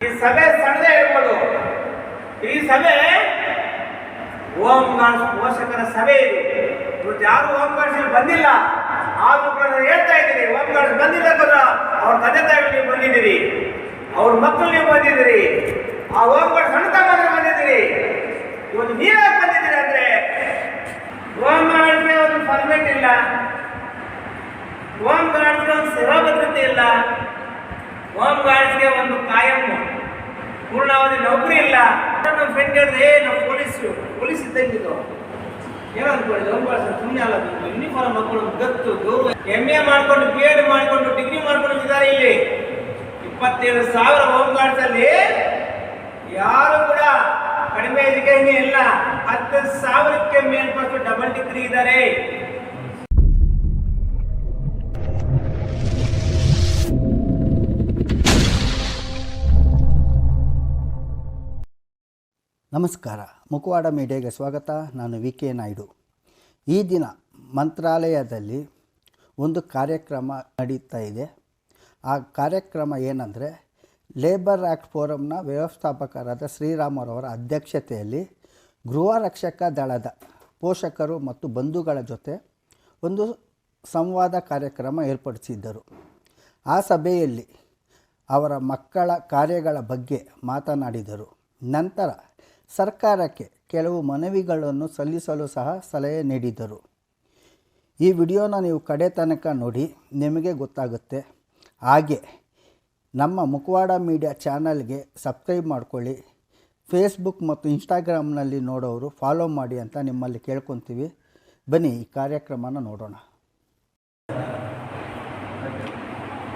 ಈ ಸಭೆ ಸಣ್ಣದೇ ಇರ್ಬೋದು. ಈ ಸಭೆ ಓಂ ಗಾಡ್ಸ್ ಪೋಷಕರ ಸಭೆ ಇದು. ಇವತ್ತು ಯಾರು ಓಂ ಗಾಡ್ಸ್ ಬಂದಿಲ್ಲ. ಆದ್ರೂ ಕೂಡ ಹೇಳ್ತಾ ಇದ್ದೀರಿ. ಓಂ ಗಾಡ್ಸ್ ಬಂದಿಲ್ಲ ಕೂಡ ಅವ್ರ ತಂದೆ ತಾಯಿ ನೀವು ಬಂದಿದ್ದೀರಿ. ಅವ್ರ ಮಕ್ಕಳು ನೀವು ಬಂದಿದ್ದೀರಿ. ಆ ಓಂ ಗಾಡ್ಸ್ ಸಣ್ಣ ತಮ್ಮ ಬಂದಿದ್ದೀರಿ. ಇವತ್ತು ನೀವೇ ಬಂದಿದ್ದೀರಿ ಅಂದ್ರೆ ಓಂ ಗಾಡ್ಸ್ಗೆ ಒಂದು ಪರ್ಮಿಟ್ ಇಲ್ಲ. ಓಂ ಗಾಡ್ಸ್ಗೆ ಒಂದು ಸೇವಾ ಭದ್ರತೆ ಇಲ್ಲ. ಹೋಮ್ ಗಾರ್ಡ್ಸ್ಗೆ ಒಂದು ಕಾಯಂ. ಪೂರ್ಣಾವಧಿ ನೌಕರಿ ಇಲ್ಲ. ನಮ್ಮ ಫ್ರೆಂಡ್ ಹೇಳಿದ್ರೆ, ಏ ನಮ್ಮ ಪೊಲೀಸ್ ಪೊಲೀಸ್ ಇದ್ದಂಗಿದ್ದು ಏನೋ ಅನ್ಕೊಂಡಿದ್ದು ಹೋಮ್ ಗಾರ್ಡ್ಸ್ ಸುಮ್ಮನೆ ಅಲ್ಲ ಯೂನಿಫಾರ್ಮ್ ಹಾಕೊಂಡು ಗತ್ತು, ಗೌರವ. ಎಂ ಎ ಮಾಡಿಕೊಂಡು ಬಿ ಎಡ್ ಮಾಡಿಕೊಂಡು ಡಿಗ್ರಿ ಮಾಡ್ಕೊಂಡು ಇದ್ದಾರೆ ಇಲ್ಲಿ. ಇಪ್ಪತ್ತೇಳು ಸಾವಿರ ಹೋಮ್ ಗಾರ್ಡ್ಸ್ ಅಲ್ಲಿ ಯಾರು ಕೂಡ ಕಡಿಮೆ ಇದಕ್ಕೆ ಇಲ್ಲ. ಹತ್ತು ಸಾವಿರಕ್ಕೆ ಮೇಲ್ಪಟ್ಟು ಡಬಲ್ ಡಿಗ್ರಿ ಇದ್ದಾರೆ. ನಮಸ್ಕಾರ. ಮುಖವಾಡ ಮೀಡಿಯಾಗೆ ಸ್ವಾಗತ. ನಾನು ವಿ ಕೆ ನಾಯ್ಡು. ಈ ದಿನ ಮಂತ್ರಾಲಯದಲ್ಲಿ ಒಂದು ಕಾರ್ಯಕ್ರಮ ನಡೀತಾ ಇದೆ. ಆ ಕಾರ್ಯಕ್ರಮ ಏನಂದರೆ ಲೇಬರ್ ಆ್ಯಕ್ಟ್ ಫೋರಮ್ನ ವ್ಯವಸ್ಥಾಪಕರಾದ ಶ್ರೀರಾಮರವರ ಅಧ್ಯಕ್ಷತೆಯಲ್ಲಿ ಗೃಹ ರಕ್ಷಕ ದಳದ ಪೋಷಕರು ಮತ್ತು ಬಂಧುಗಳ ಜೊತೆ ಒಂದು ಸಂವಾದ ಕಾರ್ಯಕ್ರಮ ಏರ್ಪಡಿಸಿದ್ದರು. ಆ ಸಭೆಯಲ್ಲಿ ಅವರ ಮಕ್ಕಳ ಕಾರ್ಯಗಳ ಬಗ್ಗೆ ಮಾತನಾಡಿದರು. ನಂತರ ಸರ್ಕಾರಕ್ಕೆ ಕೆಲವು ಮನವಿಗಳನ್ನು ಸಲ್ಲಿಸಲು ಸಹ ಸಲಹೆ ನೀಡಿದರು. ಈ ವಿಡಿಯೋನ ನೀವು ಕಡೆ ತನಕ ನೋಡಿ, ನಿಮಗೆ ಗೊತ್ತಾಗುತ್ತೆ. ಹಾಗೆ, ನಮ್ಮ ಮುಖವಾಡ ಮೀಡಿಯಾ ಚಾನಲ್ಗೆ ಸಬ್ಸ್ಕ್ರೈಬ್ ಮಾಡ್ಕೊಳ್ಳಿ. ಫೇಸ್ಬುಕ್ ಮತ್ತು ಇನ್ಸ್ಟಾಗ್ರಾಮ್ನಲ್ಲಿ ನೋಡೋರು ಫಾಲೋ ಮಾಡಿ ಅಂತ ನಿಮ್ಮಲ್ಲಿ ಕೇಳ್ಕೊತೀವಿ. ಬನ್ನಿ, ಈ ಕಾರ್ಯಕ್ರಮನ ನೋಡೋಣ.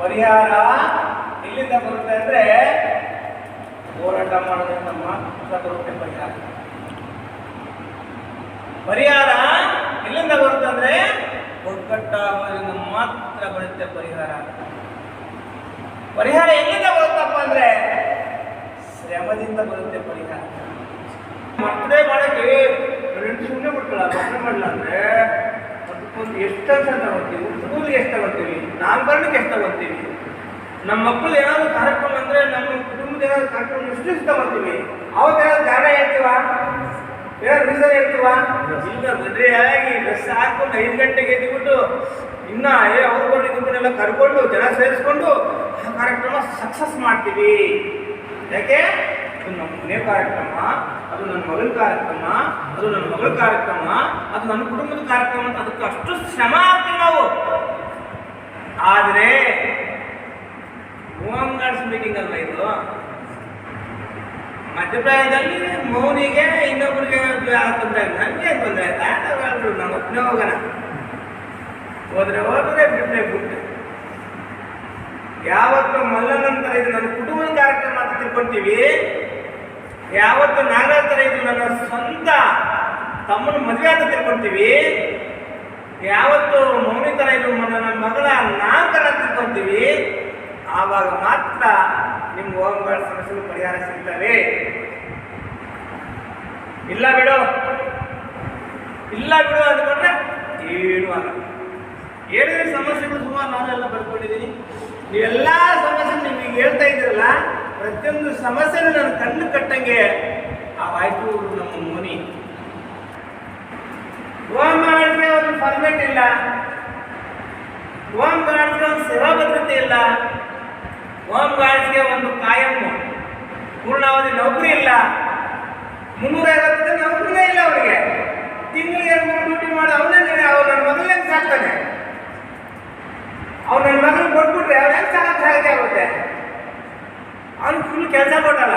ಪರಿಹಾರ ಇಲ್ಲಿಂದ ಬರುತ್ತೆ ಅಂದ್ರೆ ಹೋರಾಟ ಮಾಡೋದ್ರಿಂದ ಮಾತ್ರ ಬರುತ್ತೆ ಪರಿಹಾರ. ಪರಿಹಾರ ಎಲ್ಲಿಂದ ಬರುತ್ತಂದ್ರೆ ಒಗ್ಗಟ್ಟಾಗೋದ್ರಿಂದ ಮಾತ್ರ ಬರುತ್ತೆ ಪರಿಹಾರ. ಪರಿಹಾರ ಎಲ್ಲಿಂದ ಬರುತ್ತಪ್ಪ ಅಂದ್ರೆ ಶ್ರಮದಿಂದ ಬರುತ್ತೆ ಪರಿಹಾರ. ಮಕ್ಕಳೇ ಮಾಡಕ್ಕೆ ಸುಮ್ಮನೆ ಬಿಟ್ಕೊಳ್ಳ ಮಕ್ಕಳು ಮಾಡಲ್ಲ ಅಂದ್ರೆ ಅದಕ್ಕೊಂದು ಎಷ್ಟು ಅಂತ ತಗೊಳ್ತೀವಿ ಸ್ಕೂಲ್ಗೆ ಎಷ್ಟು ತಗೊಳ್ತೀವಿ ನಾಮಕರಣಕ್ಕೆ ಎಷ್ಟು ತಗೊಳ್ತೀವಿ? ನಮ್ಮ ಮಕ್ಕಳು ಏನಾದ್ರು ಕಾರ್ಯಕ್ರಮ ಅಂದ್ರೆ ನಮ್ಮ ಕುಟುಂಬದ ಸೃಷ್ಟಿಸ್ತಾ ಕಾರ್ಯಕ್ರಮ ಎಷ್ಟು ಎಷ್ಟು ತಗೊಳ್ತೀವಿ ಅವತ್ತು ಏನಾದ್ರು ಕಾರಣ ಹೇಳ್ತೀವ? ಏನಾದ್ರು ರೀಸನ್ ಹೇಳ್ತೀವ? ಇಲ್ಲ, ಮದುವೆ ಆಗಿ ಡ್ರೆಸ್ ಹಾಕೊಂಡು ಐದು ಗಂಟೆಗೆ ಎದ್ದುಬಿಟ್ಟು ಇನ್ನ, ಏ, ಅವ್ರು ಬರ್ಲಿ ಇವ್ರನ್ನೆಲ್ಲ ಕರ್ಕೊಂಡು ಜನ ಸೇರಿಸ್ಕೊಂಡು ಆ ಕಾರ್ಯಕ್ರಮ ಸಕ್ಸಸ್ ಮಾಡ್ತೀವಿ. ಯಾಕೆ? ಅದು ನಮ್ಮ ಮನೆ ಕಾರ್ಯಕ್ರಮ, ಅದು ನನ್ನ ಮಗನ ಕಾರ್ಯಕ್ರಮ, ಅದು ನನ್ನ ಮಗಳ ಕಾರ್ಯಕ್ರಮ, ಅದು ನನ್ನ ಕುಟುಂಬದ ಕಾರ್ಯಕ್ರಮ ಅಂತ ಅದಕ್ಕೆ ಅಷ್ಟು ಶ್ರಮ ಆಗ್ತೀವಿ ನಾವು. ಆದರೆ ಹೋಮ್ ಗಾರ್ಡ್ಸ್ ಮೀಟಿಂಗ್ ಅಲ್ವಾ ಇದು? ಮಧ್ಯಪ್ರಾಯದಲ್ಲಿ ಮೌನಿಗೆ ಇನ್ನೊಬ್ಬರಿಗೆ ತೊಂದರೆ ಆಯ್ತು ನನಗೆ ತೊಂದರೆ ಆಯ್ತಾ? ಹೇಳ್ರು ನಮ್ಮ ಒಬ್ಬನೇ ಹೋಗೋಣ ಹೋದ್ರೆ ಹೋದ್ರೆ ಬಿಟ್ಟರೆ ಬಿಟ್ಟೆ ಯಾವತ್ತು ಮಲ್ಲನಂತರ ಇದು ನನ್ನ ಕುಟುಂಬದ ಕಾರ್ಯಕ್ರಮ ಮಾತ್ರ ತಿಳ್ಕೊಂತೀವಿ. ಯಾವತ್ತು ನಾಗರ ಇದು ನನ್ನ ಸ್ವಂತ ತಮ್ಮನ ಮದುವೆ ಅಂತ ತಿಳ್ಕೊಂತೀವಿ. ಯಾವತ್ತು ಮೌನಿ ಥರ ಇದು ನನ್ನ ಮಗಳ ನಾಲ್ಕರ ತಿಳ್ಕೊಂತೀವಿ. ಆವಾಗ ಮಾತ್ರ ನಿಮ್ಮ ಹೋಮಗಳ ಸಮಸ್ಯೆಗಳು ಪರಿಹಾರ ಸಿಗ್ತವೆ. ಇಲ್ಲ ಬಿಡು. ಇಲ್ಲ ಬಿಡು ಅಂದ್ಕೊಂಡ್ರೆ ಏನು ಆಗಲ್ಲ ಹೇಳಿದ್ರೆ ಸಮಸ್ಯೆಗಳು? ಸುಮಾರು ನಾನೆಲ್ಲ ಬರ್ಕೊಂಡಿದ್ದೀನಿ. ನೀವೆಲ್ಲ ಸಮಸ್ಯೆ ನಿಮಗೆ ಹೇಳ್ತಾ ಇದ್ದೀರಲ್ಲ, ಪ್ರತಿಯೊಂದು ಸಮಸ್ಯೆನೂ ನನ್ನ ಕಣ್ಣು ಕಟ್ಟಂಗೆ ಆ ವಾಯ್ತು ನಮ್ಮ ಮುನಿ. ಹೋಮ್ ಮಾಡಿದ್ರೆ ಒಂದು ಪರ್ಮಿಟ್ ಇಲ್ಲ. ಹೋಮ್ ಮಾಡಿದ್ರೆ ಒಂದು ಸೇವಾ ಭದ್ರತೆ ಇಲ್ಲ. ಹೋಮ್ ಗಾರ್ಡ್ಸ್ಗೆ ಒಂದು ಕಾಯಂ. ಪೂರ್ಣಾವಧಿ ನೌಕರಿ ಇಲ್ಲ. ಮುನ್ನೂರ ಐವತ್ತು ನೌಕರಿನೇ ಇಲ್ಲ ಅವರಿಗೆ. ತಿಂಗಳಿಗೆ ಮೂರು ಡ್ಯೂಟಿ ಮಾಡಿ ಅವನೇ ಅವ್ರು ನನ್ನ ಮಗಳೇ ಸಾಕ್ತಾನೆ? ಅವ್ರು ನನ್ನ ಮಗನ ಕೊಟ್ಬಿಟ್ರೆ ಅವ್ರು ಹೆಂಗೆ ಸಾಕ ಸಾಧ್ಯ ಆಗುತ್ತೆ? ಅವ್ನು ಫುಲ್ ಕೆಲಸ ಕೊಟ್ಟಲ್ಲ.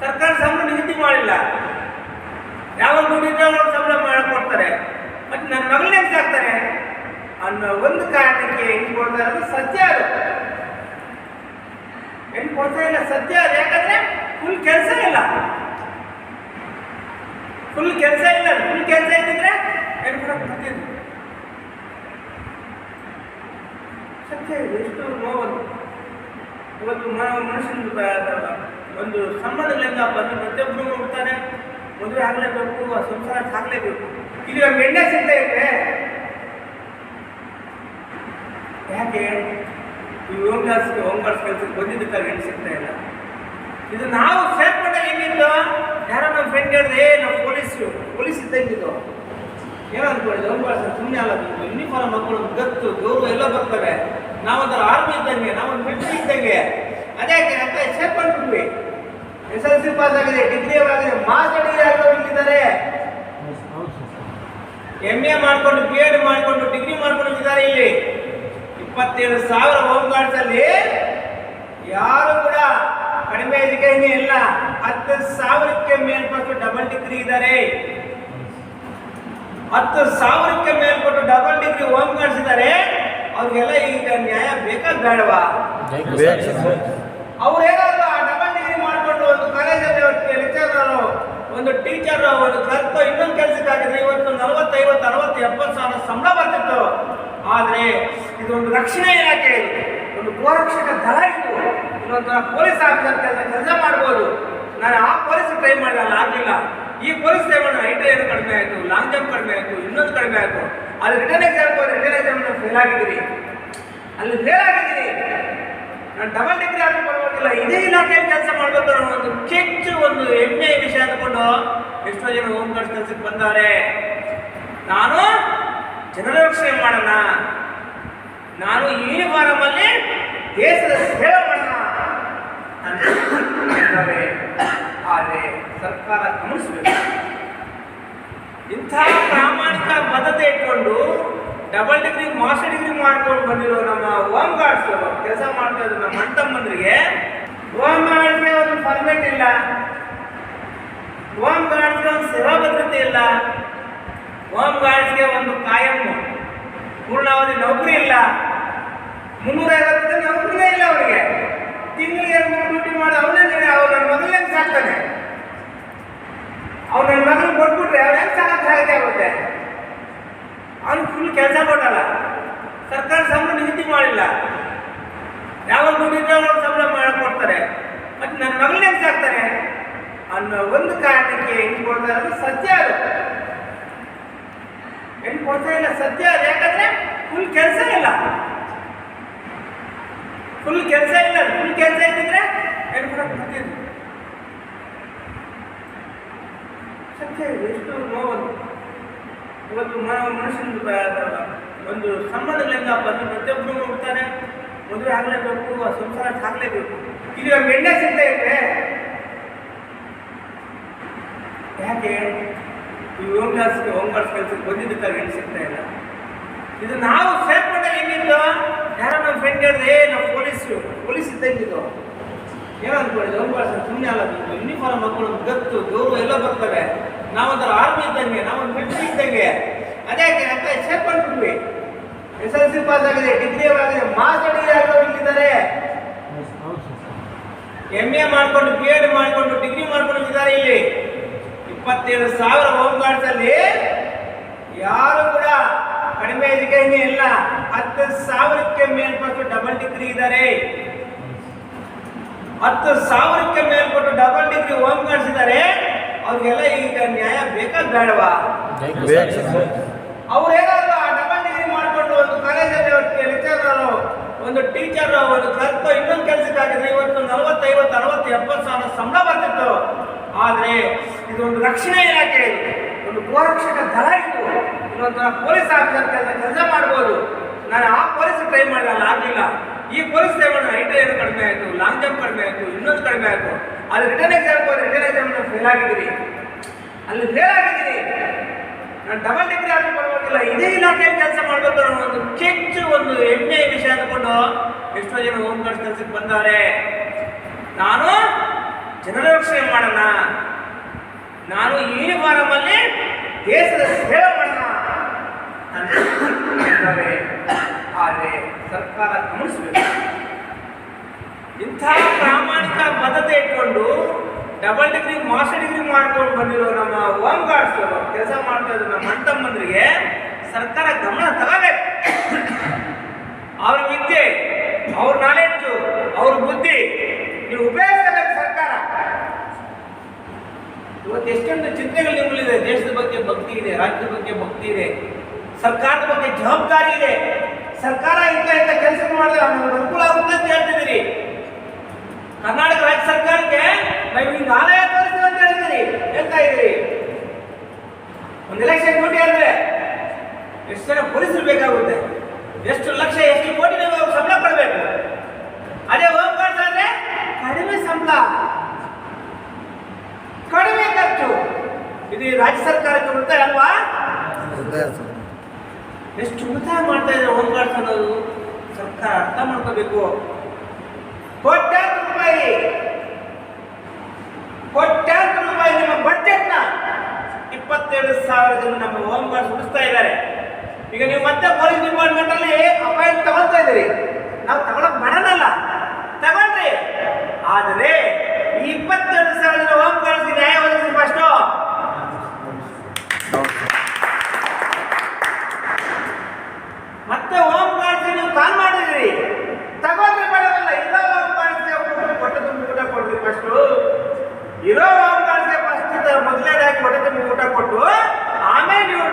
ಸರ್ಕಾರ ಸಂಬಳ ನಿಗದಿ ಮಾಡಿಲ್ಲ. ಯಾವಾಗ ದುಡ್ಡಿದ್ರೆ ಅವ್ರು ಸಂಬಳ ಮಾಡಿಕೊಡ್ತಾರೆ ಮತ್ತು ನನ್ನ ಮಗಳನ್ನ ಹೆಂಗೆ ಸಾಕ್ತಾರೆ ಅನ್ನೋ ಒಂದು ಕಾರಣಕ್ಕೆ ಹೆಂಗೆ ಸತ್ಯ ಅದು ಹೆಂಗೆ ಕೊಡ್ತಾ ಇಲ್ಲ ಸತ್ಯ ಅದು, ಯಾಕಂದ್ರೆ ಫುಲ್ ಕೆಲಸ ಇಲ್ಲ. ಫುಲ್ ಕೆಲಸ ಇಲ್ಲ ಫುಲ್ ಕೆಲಸ ಇದ್ದಿದ್ರೆ ಹೆಣ್ಣು ಕೂಡ ಸತ್ಯ ಇದೆ ಎಷ್ಟು ನೋವು ಇವತ್ತು ಮನುಷ್ಯನ ಒಂದು ಸಂಬಂಧಗಳಿಂದ ಬಂದು ಪ್ರತಿಯೊಬ್ಬರು ಹೋಗ್ತಾರೆ ಮದುವೆ ಆಗಲೇಬೇಕು, ಆ ಸಂಸಾರ ಸಾಗಲೇಬೇಕು. ಇದು ನಮ್ಮ ಎಣ್ಣೆ ಸಿಗ್ತಾ ಇದೆ ಯಾಕೆ ಹೋಮ್ ಕ್ಲಾಸ್ ಹೋಮ್ ಕ್ಲಾಸ್ ಕೆಲಸಕ್ಕೆ ಬಂದಿದ್ದಕ್ಕಾಗಿ ಹೆಣ್ಣು ಸಿಗ್ತಾ ಇಲ್ಲ? ಇದು ನಾವು ಸೇರ್ಕೊಂಡಾಗ ಹೆಂಗಿದ್ದು ಯಾರೋ ನಮ್ಮ ಫ್ರೆಂಡ್ ಹೇಳಿದೆ ನಮ್ಮ ಪೊಲೀಸ್ ಪೊಲೀಸ್ ಇದ್ದಂಗಿದ್ದು ಏನೋ ಹೋಮ್ ಅವ್ರು ಸುಮ್ಮನೆ ಅಲ್ಲ ಯೂನಿಫಾರ್ಮ್ ಮಕ್ಕಳು ಗತ್ತು ಗೌರವ ಎಲ್ಲ ಬರ್ತವೆ. ನಾವೊಂಥರ ಆರ್ಮಿ ಇದ್ದಂಗೆ ನಾವೊಂದು ಮಿಲಿಟರಿ ಇದ್ದಂಗೆ. ಅದೇ ಅಂತ ಸೇರ್ಕೊಂಡ್ಬಿಟ್ವಿ ಎಸ್ ಎಲ್ ಸಿ ಪಾಸ್ ಆಗಿದೆ ಡಿಗ್ರಿ ಆಗಿದೆ ಮಾಸ್ಟರ್ ಡಿಗ್ರಿ ಆಗೋರು ಇಲ್ಲಿದ್ದಾರೆ ಎಂ ಎ ಮಾಡ್ಕೊಂಡು ಬಿ ಎಡ್ ಮಾಡ್ಕೊಂಡು ಡಿಗ್ರಿ ಮಾಡ್ಕೊಂಡು ಇದ್ದಾರೆ ಇಲ್ಲಿ. ಇಪ್ಪತ್ತೇಳು ಸಾವಿರ ಹೋಮ್ ಗಾರ್ಡ್ಸ್ ಅಲ್ಲಿ ಯಾರು ಕೂಡ ಕಡಿಮೆ ಎಜುಕೇಶನ್ ಇಲ್ಲ. ಹತ್ತು ಸಾವಿರಕ್ಕೆ ಮೇಲ್ಪಟ್ಟು ಡಬಲ್ ಡಿಗ್ರಿ ಇದ್ದಾರೆ. ಹತ್ತು ಸಾವಿರಕ್ಕೆ ಮೇಲ್ಪಟ್ಟು ಡಬಲ್ ಡಿಗ್ರಿ ಹೋಮ್ ಗಾರ್ಡ್ಸ್ ಇದ್ದಾರೆ ಅವ್ರಿಗೆಲ್ಲ ಈಗ ನ್ಯಾಯ ಬೇಕಾ ಬೇಡವಾ? ಅವ್ರು ಹೇಗಾದ್ರು ಆ ಡಬಲ್ ಡಿಗ್ರಿ ಮಾಡಿಕೊಂಡು ಒಂದು ಕಾಲೇಜಲ್ಲಿ ಲೆಕ್ಚರರ್ ಒಂದು ಟೀಚರ್ ಒಂದು ಕ್ಲರ್ಕ್ ಇನ್ನೊಂದು ಕೆಲಸಕ್ಕೆ ಹಾಕಿದ್ರೆ ಇವತ್ತು ನಲವತ್ತೈವತ್ತು, ಅರವತ್ತು, ಎಪ್ಪತ್ತು ಸಾವಿರ ಸಂಬಳ ಬರ್ತಿತ್ತು. ಆದ್ರೆ ಇದೊಂದು ರಕ್ಷಣೆ ಇಲಾಖೆ ಒಂದು ಗೋರಕ್ಷಕ ದಳ ಇತ್ತು ಇನ್ನೊಂದು ಪೊಲೀಸ್ ಆಫೀಸರ್ ಕೆಲಸ ಕೆಲಸ ಮಾಡ್ಬೋದು. ನಾನು ಆ ಪೊಲೀಸ್ ಟ್ರೈ ಮಾಡಿದೆ, ಅಲ್ಲಿ ಆಗಲಿಲ್ಲ. ಈ ಪೊಲೀಸ್ ಟ್ರೈ ಮಾಡಿದ್ರೆ ಟಿ ಕಡಿಮೆ ಆಯಿತು ಲಾಂಗ್ ಜಂಪ್ ಕಡಿಮೆ ಆಯಿತು, ಇನ್ನೊಂದು ಕಡಿಮೆ ಆಯಿತು. ಅಲ್ಲಿ ರಿಟರ್ನ್ ಎಕ್ಸಾಮ್ ಹೋದ್ರೆ ರಿಟರ್ನ್ ಎಕ್ಸಾಮ್ ಫೇಲ್ ಆಗಿದ್ದೀರಿ. ಅಲ್ಲಿ ಫೇಲ್ ಆಗಿದ್ದೀರಿ. ನಾನು ಡಬಲ್ ಡಿಗ್ರಿ ಆದ್ರೂ ಪರವಾಗಿಲ್ಲ ಇದೇ ಇಲಾಖೆಯಲ್ಲಿ ಕೆಲಸ ಮಾಡಬೇಕು ಅನ್ನೋ ಒಂದು ಕೆಚ್ಚು ಒಂದು ಹೆಮ್ಮೆಯ ವಿಷಯ ಅಂದ್ಕೊಂಡು ಎಷ್ಟೋ ಜನ ಹೋಮ್ ಗಾರ್ಡ್ಸ್ ಕೆಲಸಕ್ಕೆ ಬಂದಾರೆ. ನಾನು ಜನರ ರಕ್ಷಣೆ ಮಾಡೋಣ. ನಾನು ಯೂನಿಫಾರ್ಮ್ ಅಲ್ಲಿ ದೇಶದ ಸೇವೆ ಮಾಡೋಣ. ಆದರೆ ಸರ್ಕಾರ ಗಮನಿಸಬೇಕು. ಇಂಥ ಪ್ರಾಮಾಣಿಕ ಬದ್ಧತೆ ಇಟ್ಕೊಂಡು ಡಬಲ್ ಡಿಗ್ರಿ ಮಾಸ್ಟರ್ ಡಿಗ್ರಿ ಮಾಡ್ಕೊಂಡು ಬಂದಿರೋ ನಮ್ಮ ಹೋಮ್ ಗಾರ್ಡ್ಸ್ ಕೆಲಸ ಮಾಡ್ತಾ ಇದ್ರು ನಮ್ಮ ಅಣ್ಣ ತಮ್ಮಂದ್ರಿಗೆ ಹೋಮ್ ಒಂದು ಪರ್ಮಿಟ್ ಇಲ್ಲ. ಹೋಮ್ ಗಾರ್ಡ್ಸ್ಗೆ ಒಂದು ಸೇವಾ ಭದ್ರತೆ ಇಲ್ಲ. ಹೋಮ್ ಗಾರ್ಡ್ಸ್ಗೆ ಒಂದು ಕಾಯಂ ಪೂರ್ಣಾವಧಿ ನೌಕರಿ ಇಲ್ಲ. ಮುನ್ನೂರ ಐವತ್ತು ನೌಕರಿನೇ ಇಲ್ಲ ಅವರಿಗೆ. ತಿಂಗಳಿಗೆ ಮೂರು ಡ್ಯೂಟಿ ಮಾಡಿ ಅವನೇ ಅವ್ರು ನನ್ನ ಮಗನೇ ಸಾಕ್ತಾನೆ. ಅವ್ರು ನನ್ನ ಮಗನಿಗೆ ಕೊಟ್ಬಿಟ್ರೆ ಅವ್ರು ಹೆಂಗೆ ಸಾಕಾಗುತ್ತೆ ಅವ್ನು ಫುಲ್ ಕೆಲಸ ಕೊಟ್ಟಲ್ಲ. ಸರ್ಕಾರ ಸಂಬಳ ನಿಗದಿ ಮಾಡಿಲ್ಲ. ಯಾವಾಗ ದುಡ್ಡಿದ್ರೆ ಅವ್ರು ಸಂಬಳ ಮಾಡಿಕೊಡ್ತಾರೆ ಮತ್ತೆ ನನ್ನ ಮಗಳು ಹೆಂಗೆ ಸಾಕ್ತಾರೆ? ಅನ್ನೋ ಒಂದು ಕಾರಣಕ್ಕೆ ಹೆಂಗೆ ಕೊಡ್ತಾ ಇರೋದು ಸತ್ಯ ಅದು. ಹೆಂಗೆ ಕೊಡ್ತಾ ಇಲ್ಲ ಸತ್ಯ ಅದು. ಯಾಕಂದ್ರೆ ಫುಲ್ ಕೆಲಸ ಇಲ್ಲ. ಫುಲ್ ಕೆಲಸ ಇಲ್ಲ ಫುಲ್ ಕೆಲಸ ಇದ್ದಿದ್ರೆ ಹೆಣ್ಣು ಕೊಡಕ್ಕೆ ಸತ್ಯ ಎಷ್ಟು ನೋವು ಇವತ್ತು ಮಾನವ ಮನುಷ್ಯನ ಒಂದು ಸಂಬಂಧಗಳಿಂದ ಬಂದು ಪ್ರತಿಯೊಬ್ಬರು ಹೋಗ್ತಾರೆ. ಮದುವೆ ಆಗಲೇಬೇಕು, ಆ ಸಂಸಾರ ಆಗಲೇಬೇಕು ಇಲ್ಲಿ ನಮ್ಮ ಎಣ್ಣೆ ಸಿಗ್ತಾ ಇದ್ರೆ ಯಾಕೆ? ಈ ಹೋಮ್ ಕ್ಲಾಸ್ಗೆ ಹೋಮ್ ಕ್ಲಾಸ್ ಕೆಲಸಕ್ಕೆ ಬಂದಿದ್ದಕ್ಕಾಗಿ ಹೆಣ್ಣು ಸಿಗ್ತಾ ಇಲ್ಲ ಇದು ನಾವು ಸೇರ್ಪಡೆ ಹೆಂಗಿದ್ದು ಯಾರೋ ನಮ್ಮ ಫ್ರೆಂಡ್ ಕೇಳಿದೆ ಏ, ನಮ್ಮ ಪೊಲೀಸ್ ಪೊಲೀಸ್ ಇದ್ದಂಗಿದ್ದು ಏನೋ ಅನ್ಕೊಳ್ಳಿ ಹೋಮ್ ಕ್ಲಾಸ್ ಸುಮ್ಮನೆ ಅಲ್ಲ ಯೂನಿಫಾರ್ಮ್ ಮಕ್ಕಳು ಗತ್ತು, ಗೌರವ ಎಲ್ಲ ಬರ್ತವೆ. ನಾವೊಂಥರ ಆರ್ಮಿ ಇದ್ದಂಗೆ ನಾವೊಂದು ಮಿಲಿಟರಿ ಇದ್ದಂಗೆ. ಅದೇ ಅಂತ ಸೇರ್ಕೊಂಡ್ಬಿಟ್ವಿ ಎಸ್ ಎಲ್ ಸಿ ಪಾಸ್ ಆಗಿದೆ ಡಿಗ್ರಿ ಆಗಿದೆ ಮಾಸ್ಟರ್ ಡಿಗ್ರಿ ಆಗೋರು ಇಲ್ಲಿದ್ದಾರೆ. ಎಂ ಎ ಮಾಡಿಕೊಂಡು ಬಿ ಎಡ್ ಮಾಡಿಕೊಂಡು ಡಿಗ್ರಿ ಮಾಡ್ಕೊಂಡು ಇದ್ದಾರೆ ಇಲ್ಲಿ. ಇಪ್ಪತ್ತೇಳು ಸಾವಿರ ಹೋಮ್ ಗಾರ್ಡ್ಸ್ ಅಲ್ಲಿ ಯಾರು ಕೂಡ ಕಡಿಮೆ ಎಜುಕೇಶನ್ ಇಲ್ಲ. ಹತ್ತು ಸಾವಿರಕ್ಕೆ ಮೇಲ್ಪಟ್ಟು ಡಬಲ್ ಡಿಗ್ರಿ ಇದ್ದಾರೆ. ಹತ್ತು ಸಾವಿರಕ್ಕೆ ಮೇಲ್ಪಟ್ಟು ಡಬಲ್ ಡಿಗ್ರಿ ಹೋಮ್ ಗಾರ್ಡ್ಸ್ ಇದ್ದಾರೆ. ಅವ್ರಿಗೆಲ್ಲ ಈಗ ನ್ಯಾಯ ಬೇಕಾದ ಬೇಡವಾ? ಅವ್ರು ಏನಾದ್ರು ಆ ಡಬಲ್ ಡಿಗ್ರಿ ಮಾಡಿಕೊಂಡು ಒಂದು ಕಾಲೇಜಲ್ಲಿ ಲೆಕ್ಚರ್ ಒಂದು ಟೀಚರ್ ಒಂದು ಕ್ಲರ್ಕ್ ಇನ್ನೊಂದು ಕೆಲಸಕ್ಕೆ ಆಗಿದೆ ಇವತ್ತು ನಲವತ್ತೈವತ್ತು ಅರವತ್ತು ಎಪ್ಪತ್ತು ಸಾವಿರ ಸಂಬಳ ಬರ್ತಿತ್ತು. ಆದ್ರೆ ಇದೊಂದು ರಕ್ಷಣೆ ಇಲಾಖೆ ಇದು. ಒಂದು ಗೋರಕ್ಷಕ ದಳ ಇತ್ತು ಇನ್ನೊಂದು ಪೊಲೀಸ್ ಆಫೀಸರ್ ಕೆಲಸ ಕೆಲಸ ಮಾಡ್ಬೋದು. ನಾನು ಆ ಪೊಲೀಸ್ ಟ್ರೈ ಮಾಡಿದೆ ಆಗಿಲ್ಲ ಆಗಲಿಲ್ಲ. ಈ ಪೊಲೀಸ್ ಟ್ರೈ ಮಾಡಿದ್ರೆ ಹೈಟ್ ಏನು ಕಡಿಮೆ ಆಯಿತು ಲಾಂಗ್ ಜಂಪ್ ಕಡಿಮೆ ಆಯಿತು ಇನ್ನೊಂದು ಕಡಿಮೆ ಆಯಿತು. ಅಲ್ಲಿ ರಿಟರ್ನ್ ಎಕ್ಸಾಮ್ ಹೋದ್ರೆ ರಿಟರ್ನ್ ಎಕ್ಸಾಮ್ ಫೇಲ್ ಆಗಿದ್ದೀರಿ. ಅಲ್ಲಿ ಫೇಲ್ ಆಗಿದ್ದೀರಿ. ನಾನು ಡಬಲ್ ಡಿಗ್ರಿ ಆದರೂ ಪರವಾಗಿಲ್ಲ, ಇದೇ ಇಲಾಖೆಯಲ್ಲಿ ಕೆಲಸ ಮಾಡಬೇಕು ಅನ್ನೋ ಒಂದು ಕೆಚ್ಚು ಒಂದು ಹೆಮ್ಮೆಯ ವಿಷಯ ಅಂದ್ಕೊಂಡು ಎಷ್ಟೋ ಜನ ಹೋಮ್ ಗಾರ್ಡ್ಸ್ ಕೆಲಸಕ್ಕೆ ಬಂದವರೆ. ನಾನು ಜನರ ರಕ್ಷಣೆ ಮಾಡೋಣ. ನಾನು ಯೂನಿಫಾರ್ಮ್ ಅಲ್ಲಿ ದೇಶದ ಸೇವೆ ಮಾಡೋಣ. ಆದರೆ ಸರ್ಕಾರ ಗಮನಿಸಬೇಕು. ಇಂಥ ಪ್ರಾಮಾಣಿಕ ಬದ್ಧತೆ ಇಟ್ಕೊಂಡು ಡಬಲ್ ಡಿಗ್ರಿ ಮಾಸ್ಟರ್ ಡಿಗ್ರಿ ಮಾಡ್ಕೊಂಡು ಬಂದಿರೋ ನಮ್ಮ ಹೋಮ್ ಗಾರ್ಡ್ಸ್ ಕೆಲಸ ಮಾಡ್ತಾ ನಮ್ಮ ಅಣ್ಣ ಸರ್ಕಾರ ಗಮನ ತಗೋಬೇಕು. ಅವ್ರ ವಿದ್ಯೆ, ಅವ್ರ ನಾಲೆಡ್ಜು ಅವ್ರ ಬುದ್ಧಿ, ನೀವು ಉಪಯೋಗಿಸಬೇಕು ಸರ್ಕಾರ. ಇವತ್ತು ಎಷ್ಟೊಂದು ಚಿಂತೆಗಳು ನಿಮ್ಮಲ್ಲಿದೆ. ದೇಶದ ಬಗ್ಗೆ ಭಕ್ತಿ ಇದೆ, ರಾಜ್ಯದ ಬಗ್ಗೆ ಭಕ್ತಿ ಇದೆ, ಸರ್ಕಾರದ ಬಗ್ಗೆ ಜವಾಬ್ದಾರಿ ಇದೆ. ಸರ್ಕಾರ ಇಂಥ ಇಂಥ ಕೆಲಸ ಮಾಡಿದ್ರೆ ನಮ್ಗೆ ಅನುಕೂಲ ಆಗುತ್ತೆ ಅಂತ ಹೇಳ್ತಿದ್ದೀರಿ. ಕರ್ನಾಟಕ ರಾಜ್ಯ ಸರ್ಕಾರಕ್ಕೆ ನಾವು ಹಿಂಗೆ ಆದಾಯ ತೋರಿಸ್ತೀವಿ ಅಂತ ಹೇಳಿದ್ದೀರಿ. ಹೇಳ್ತಾ ಒಂದು ಎಲೆಕ್ಷನ್ ಡ್ಯೂಟಿ ಅಂದ್ರೆ ಎಷ್ಟು ಜನ ಪೊಲೀಸರು ಬೇಕಾಗುತ್ತೆ? ಎಷ್ಟು ಲಕ್ಷ, ಎಷ್ಟು ಕೋಟಿ ನೀವು ಸಂಬಳ ಕೊಡಬೇಕು. ಅದೇ ಹೋಮ್ ಗಾರ್ಡ್ಸ್ ಅಂದ್ರೆ ಕಡಿಮೆ ಸಂಬಳ. ಕಡಿಮೆ ಖರ್ಚು. ಇದು ರಾಜ್ಯ ಸರ್ಕಾರಕ್ಕೆ ಉಳಿತಾಯ ಅಲ್ವಾ? ಎಷ್ಟು ಉಳಿತಾಯ ಮಾಡ್ತಾ ಇದೆ ಹೋಮ್ ಗಾರ್ಡ್ಸ್ ಅನ್ನೋದು ಸರ್ಕಾರ ಅರ್ಥ ಮಾಡ್ಕೋಬೇಕು. ಜನ ನಮ್ಮ ಹೋಮ್ ಗಾರ್ಡ್ ಸುಡಿಸ್ತಾ ಇದ್ದಾರೆ. ಈಗ ನೀವು ಮತ್ತೆ ಪೊಲೀಸ್ ಡಿಪಾರ್ಟ್ಮೆಂಟ್ ಅಲ್ಲಿ ಅಪಾಯಿಂಟ್ ತಗೊಳ್ತಾ ಇದ್ದೀರಿ. ನಾವು ತಗೊಳಕ್ ಮಾಡಲ್ಲ ತಗೊಳ್ರಿ. ಆದರೆ ಇಪ್ಪತ್ತೆರಡು ಜನ ಹೋಮ್ ಗಾರ್ಡ್ಸ್ಗೆ ನ್ಯಾಯ ಒದಗಿಸಿ ಫಸ್ಟು ಮತ್ತೆ ಹೋಮ್ ಗಾರ್ಡ್ಸ್ ನೀವು ಕಾಲ್ ಮಾಡಿದ್ರಿ ತಗೊಂಡ್ರೆ ಬೇಡವಲ್ಲ ಇಲ್ಲ ಹೋಮ್ ಗಾರ್ಡ್ಸ್ಗೆ ಹೊಟ್ಟೆ ತುಂಬ ಊಟ ಕೊಡ್ರಿ ಫಸ್ಟು ಇರೋ ಹೋಮ್ ಗಾರ್ಡ್ಸ್ಗೆ ಫಸ್ಟ್ ಮೊದಲನೇದಾಗಿ ಹೊಟ್ಟೆ ತುಂಬ ಊಟ ಕೊಟ್ಟು ಆಮೇಲೆ ನೀವು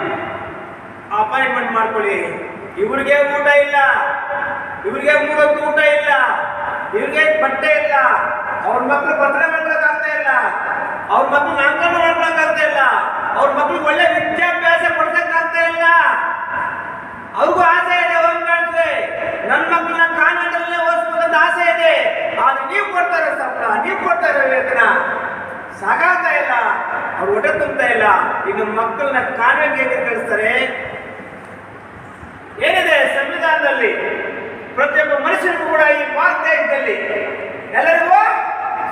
ಮಾಡ್ಕೊಳ್ಳಿ ಇವ್ರಿಗೆ ಊಟ ಇಲ್ಲ. ಇವ್ರಿಗೆ ಮೂರೊತ್ತು ಊಟ ಇಲ್ಲ. ಇವ್ರಿಗೆ ಬಟ್ಟೆ ಇಲ್ಲ. ಅವ್ರ ಮಕ್ಳು ಬರ್ತಡೇ ಮಾಡ್ಕೊಳಕ್ಕಾಗ್ತಾ ಇಲ್ಲ. ಅವ್ರ ಮಕ್ಳು ನಾಮಕರಣ ಮಾಡ್ಕೊಳಕ್ಕಾಗ್ತಾ ಇಲ್ಲ. ಅವ್ರ ಮಕ್ಳು ಒಳ್ಳೆ ವಿದ್ಯಾಭ್ಯಾಸ ಕೊಡ್ಸಕ್ಕಾಗ್ತಾ ಇಲ್ಲ. ಅವ್ರಿಗೂ ಆಸೆ ಇದೆ ಗಾರ್ಡ್ಸ್ಗೆ ನನ್ನ ಮಕ್ಕಳನ್ನ ಕಾನ್ವೆಂಟಲ್ಲೇ ಓದಿಸ್ಬೇಕಂತ ಆಸೆ ಇದೆ. ಆದ್ರೆ ನೀವು ಕೊಡ್ತಾರೆ ಸಂಬಳ, ನೀವು ಕೊಡ್ತಾರೆ ವೇತನ. ಸಾಕಾಗ್ತಾ ಇಲ್ಲ. ಅವ್ರು ಹೊಟ್ಟೆ ತುಂಬ್ತಾ ಇಲ್ಲ. ಇನ್ನು ಮಕ್ಕಳನ್ನ ಕಾನ್ವೆಂಟ್ ಹೇಗೆ ಕಳಿಸ್ತಾರೆ? ಏನಿದೆ ಸಂವಿಧಾನದಲ್ಲಿ? ಪ್ರತಿಯೊಬ್ಬ ಮನುಷ್ಯನಿಗೂ ಕೂಡ ಈ ಭಾರತ ದೇಶದಲ್ಲಿ ಎಲ್ಲರಿಗೂ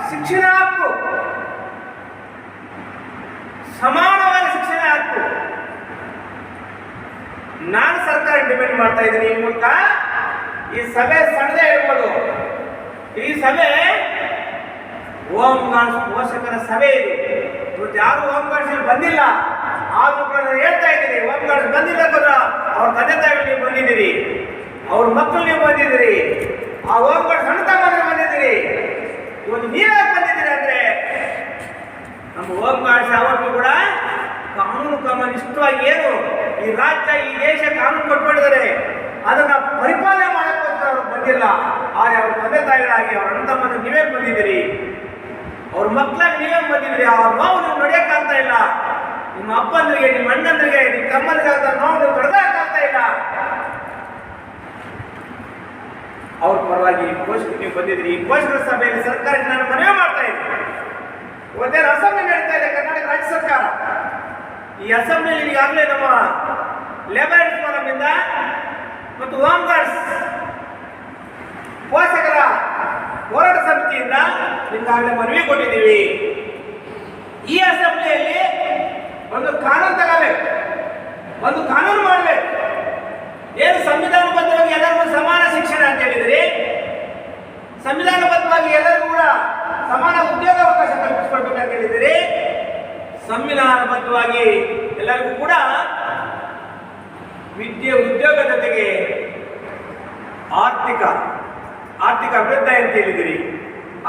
ಶಿಕ್ಷಣ ಹಕ್ಕು. ಸಮಾನವಾದ ಶಿಕ್ಷಣ ಹಕ್ಕು. ನಾನು ಸರ್ಕಾರ ಡಿಪೆಂಡ್ ಮಾಡ್ತಾ ಇದ್ದೀನಿ ಈ ಮೂಲಕ. ಈ ಸಭೆ ಸಣ್ಣದೇ ಇರ್ಬೋದು. ಈ ಸಭೆ ಓಂ ಪೋಷಕರ ಸಭೆ ಇದು. ಇವತ್ತು ಯಾರು ಓಂ ಇಲ್ಲಿ ಬಂದಿಲ್ಲ. ಆದ್ರೂ ನಾನು ಹೇಳ್ತಾ ಇದ್ದೀನಿ. ಹೋಮ್ ಗಾರ್ಡ್ಸ್ ಬಂದಿಲ್ಲ ಕೂಡ. ಅವ್ರ ತಂದೆ ತಾಯಿಗಳು ನೀವು ಬಂದಿದ್ದೀರಿ. ಅವ್ರ ಮಕ್ಕಳು ನೀವು ಬಂದಿದ್ದೀರಿ. ಆ ಹೋಮ್ ಗಾರ್ಡ್ಸ್ ಸಣ್ಣ ತಮ್ಮಂದ್ರೆ ಬಂದಿದ್ದೀರಿ. ಇವತ್ತು ನೀವೇ ಬಂದಿದ್ದೀರಿ ಅಂದ್ರೆ ನಮ್ಮ ಹೋಮ್ ಗಾರ್ಡ್ಸ್ ಯಾವತ್ತೂ ಕೂಡ ಕಾನೂನು ನಿಷ್ಠವಾಗಿ ಏನು ಈ ರಾಜ್ಯ, ಈ ದೇಶ ಕಾನೂನು ಕೊಟ್ಬಿಟ್ಟಿದ್ದಾರೆ. ಅದನ್ನ ಪರಿಪಾಲನೆ ಮಾಡೋಕ್ಕೋಸ್ಕರ ಅವ್ರು ಬಂದಿಲ್ಲ. ಆದ್ರೆ ಅವ್ರ ತಂದೆ ತಾಯಿಗಳಾಗಿ ಅವ್ರ ಅಣ್ಣ ತಮ್ಮನ ನೀವೇ ಬಂದಿದ್ದೀರಿ. ಅವ್ರ ಮಕ್ಕಳಾಗಿ ನೀವೇ ಬಂದಿದ್ದೀರಿ. ಅವ್ರ ನೋವು ನೀವು ನಡೆಯೋಕ್ಕಾಗ್ತಾ ಇಲ್ಲ. ನಿಮ್ಮ ಅಪ್ಪಂದ್ರಿಗೆ, ನಿಮ್ಮ ಅಣ್ಣಂದ್ರಿಗೆ, ನಿಮ್ಮ ತಮ್ಮಂದ್ರಿಗೆ ನೋವು ಬರ್ಬೇಕಾಗ್ತಾ ಇಲ್ಲ. ಅವ್ರ ಪರವಾಗಿ ಪೋಷಕರು ನೀವು ಬಂದಿದ್ರಿ ಈ ಪೋಷಕರ ಸಭೆಯಲ್ಲಿ ಸರ್ಕಾರಕ್ಕೆ ನಾನು ಮನವಿ ಮಾಡ್ತಾ ಇದ್ದೀನಿ. ಒಂದೇನು ಅಸೆಂಬ್ಲಿ ನಡೀತಾ ಇದೆ ಕರ್ನಾಟಕ ರಾಜ್ಯ ಸರ್ಕಾರ. ಈ ಅಸೆಂಬ್ಲಿಯಲ್ಲಿ ಈಗಾಗಲೇ ನಮ್ಮ ಲೇಬರ್ ಫೋರಂ ಇಂದ ಮತ್ತು ಹೋಮ್ ಗಾರ್ಡ್ಸ್ ಪೋಷಕರ ಹೋರಾಟ ಸಮಿತಿಯಿಂದ ಈಗಾಗಲೇ ಮನವಿ ಕೊಟ್ಟಿದ್ದೀವಿ. ಈ ಅಸೆಂಬ್ಲಿಯಲ್ಲಿ ಒಂದು ಕಾನೂನು ತಗೋಬೇಕು. ಒಂದು ಕಾನೂನು ಮಾಡಬೇಕು. ಏನು ಸಂವಿಧಾನಬದ್ಧವಾಗಿ ಎಲ್ಲರಿಗೂ ಸಮಾನ ಶಿಕ್ಷಣ ಅಂತ ಹೇಳಿದ್ರಿ? ಸಂವಿಧಾನಬದ್ಧವಾಗಿ ಎಲ್ಲರಿಗೂ ಕೂಡ ಸಮಾನ ಉದ್ಯೋಗಾವಕಾಶ ಕಲ್ಪಿಸಿಕೊಡ್ಬೇಕು ಅಂತ ಹೇಳಿದಿರಿ? ಸಂವಿಧಾನಬದ್ಧವಾಗಿ ಎಲ್ಲರಿಗೂ ಕೂಡ ವಿದ್ಯೆ ಉದ್ಯೋಗ ಜೊತೆಗೆ ಆರ್ಥಿಕ ಆರ್ಥಿಕ ಅಭಿವೃದ್ಧಿ ಅಂತ ಹೇಳಿದಿರಿ.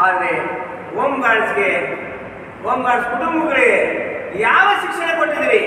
ಆದರೆ ಹೋಮ್ ಗಾರ್ಡ್ಸ್ಗೆ ಹೋಮ್ ಗಾರ್ಡ್ಸ್ ಕುಟುಂಬಗಳಿಗೆ ಯಾವ ಶಿಕ್ಷಣ ಕೊಟ್ಟಿದ್ದೀರಿ